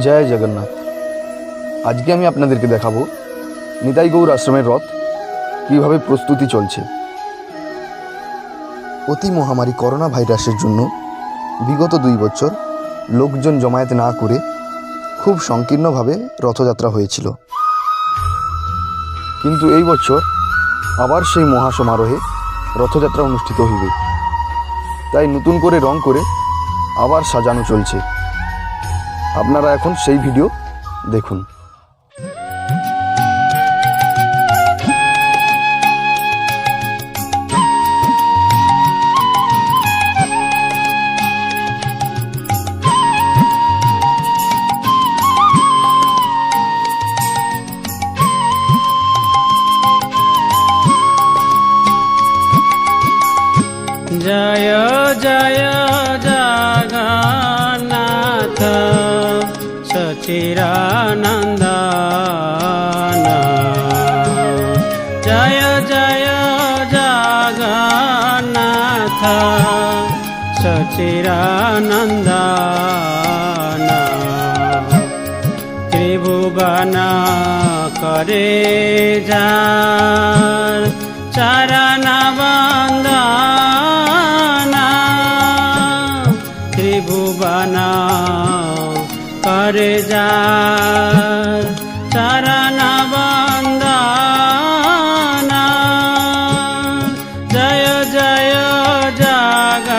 জয় জগন্নাথ। আজকে আমি আপনাদেরকে দেখাবো নিতাই গৌর আশ্রমের রথ, কীভাবে প্রস্তুতি চলছে। অতি মহামারী করোনা ভাইরাসের জন্য বিগত দুই বছর লোকজন জমায়েত না করে খুব সংকীর্ণভাবে রথযাত্রা হয়েছিল। কিন্তু এই বছর আবার সেই মহাসমারোহে রথযাত্রা অনুষ্ঠিত হইবে। তাই নতুন করে রং করে আবার সাজানো চলছে। আপনারা এখন সেই ভিডিও দেখুন। সচিরানন্দ জয় জয় জগন্নাথ সচিরানন্দ ত্রিভুবন করে যার চরণ বন্দনা করে যার চরণ বন্দনা জয় জয় জগন্নাথ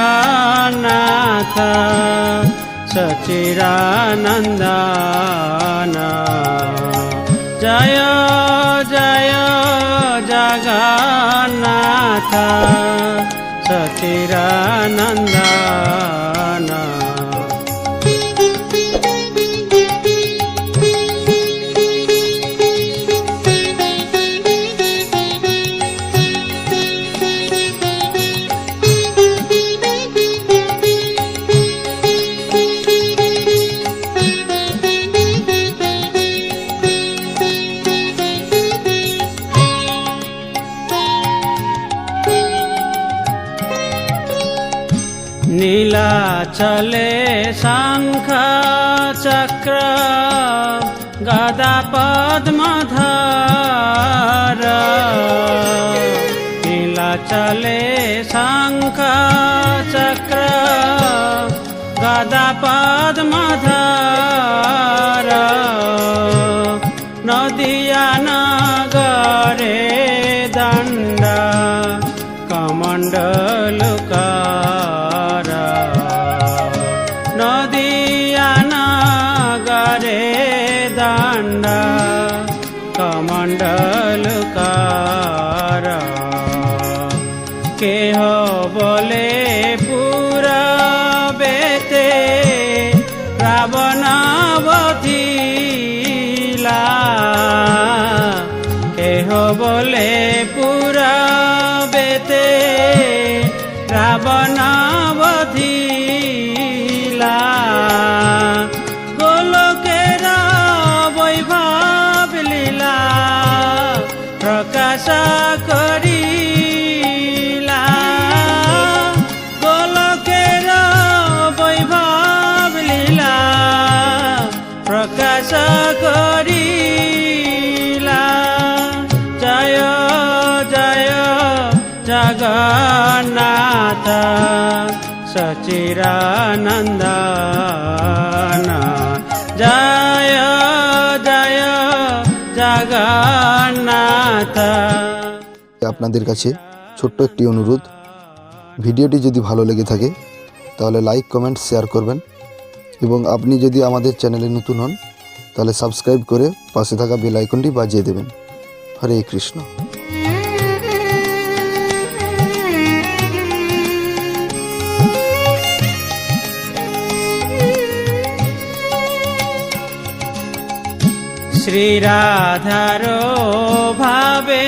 সচিরানন্দন জয় জয় জগন্নাথ সচিরানন্দন নীলাচলে শঙ্খ চক্র গদা পদ্মধর নীলাচলে শঙ্খ চক্র গদা পদ্মধর নদিয়া নগরে দণ্ড কমণ্ডলুকার জগন্নাথ সচিরানন্দন জয় জয় জগন্নাথ আপনাদের কাছে ছোট্ট একটি অনুরোধ। ভিডিওটি যদি ভালো লেগে থাকে, তাহলে লাইক, কমেন্ট, শেয়ার করবেন। এবং আপনি যদি আমাদের চ্যানেলে নতুন হন, তাহলে সাবস্ক্রাইব করে পাশে থাকা বেল আইকনটি বাজিয়ে দেবেন। হরে কৃষ্ণ। শ্রীরাধার ভাবে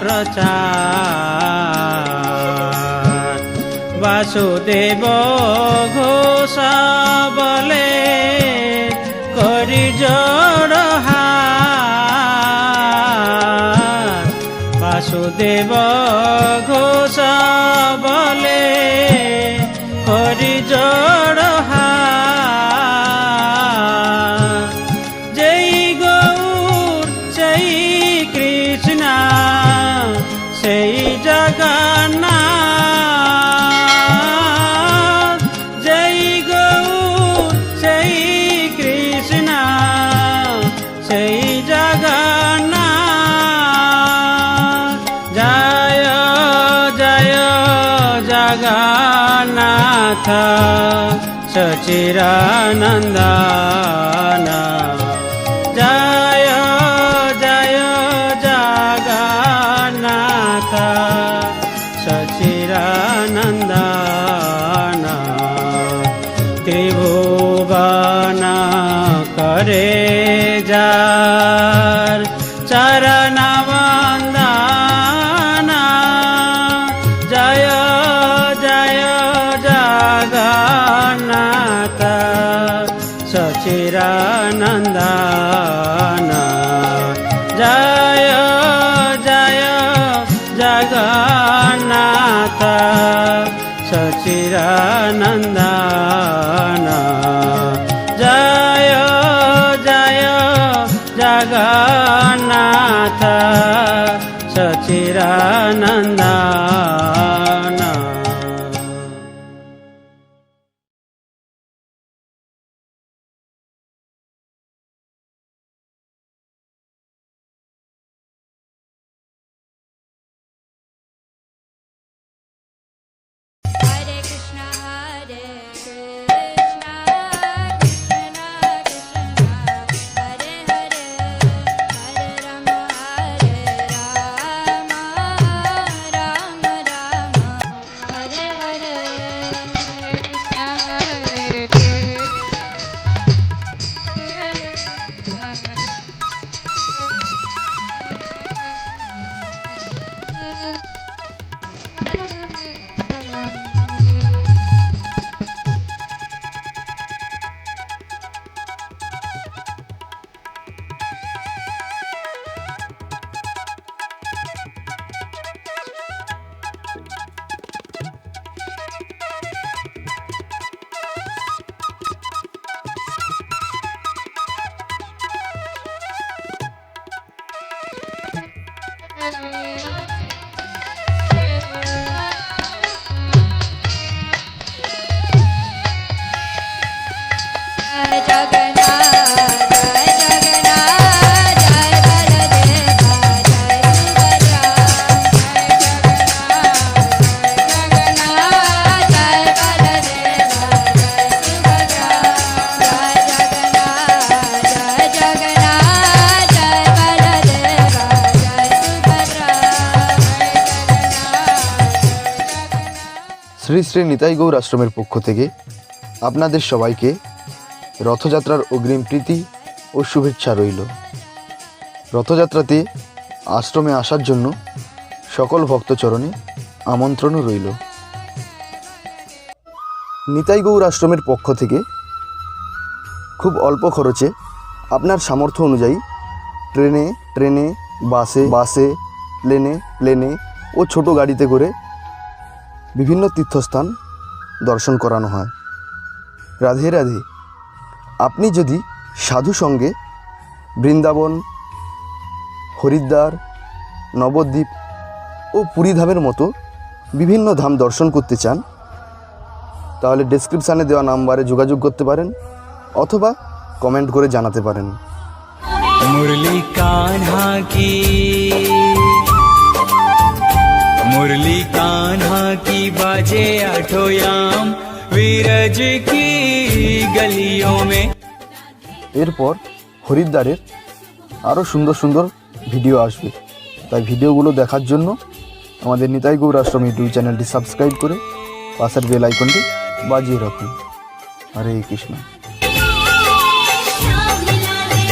প্রচার বাসুদেব ঘোষ বলে করি জড় হাত বাসুদেব ঘোষ জগন্নাথ সচিরানন্দন Thank you. শ্রী শ্রী নিতাই গৌর আশ্রমের পক্ষ থেকে আপনাদের সবাইকে রথযাত্রার অগ্রিম প্রীতি ও শুভেচ্ছা রইল। রথযাত্রাতে আশ্রমে আসার জন্য সকল ভক্তচরণে আমন্ত্রণও রইল। নিতাই গৌর আশ্রমের পক্ষ থেকে খুব অল্প খরচে আপনার সামর্থ্য অনুযায়ী ট্রেনে ট্রেনে, বাসে বাসে, প্লেনে প্লেনে ও ছোট গাড়িতে করে বিভিন্ন তীর্থস্থান দর্শন করানো হয়। রাধে রাধে, আপনি যদি সাধু সঙ্গে বৃন্দাবন, হরিদ্বার, নবদ্বীপ ও পুরীধামের মতো বিভিন্ন ধাম দর্শন করতে চান, তাহলে ডেসক্রিপশানে দেওয়া নাম্বারে যোগাযোগ করতে পারেন অথবা কমেন্ট করে জানাতে পারেন। মুরলি কানহা কি? मुरली कान्हा की बाजे आठोयाम वीरज की गलियों में এরপর হরিদ্বারের আরও সুন্দর সুন্দর ভিডিও আসবে তাই ভিডিওগুলো দেখার জন্য আমাদের নিতাই গৌর আশ্রম ইউটিউব চ্যানেলটি সাবস্ক্রাইব করে পাশের বেল আইকনটি বাজিয়ে রাখুন হরে কৃষ্ণ श्याम लाले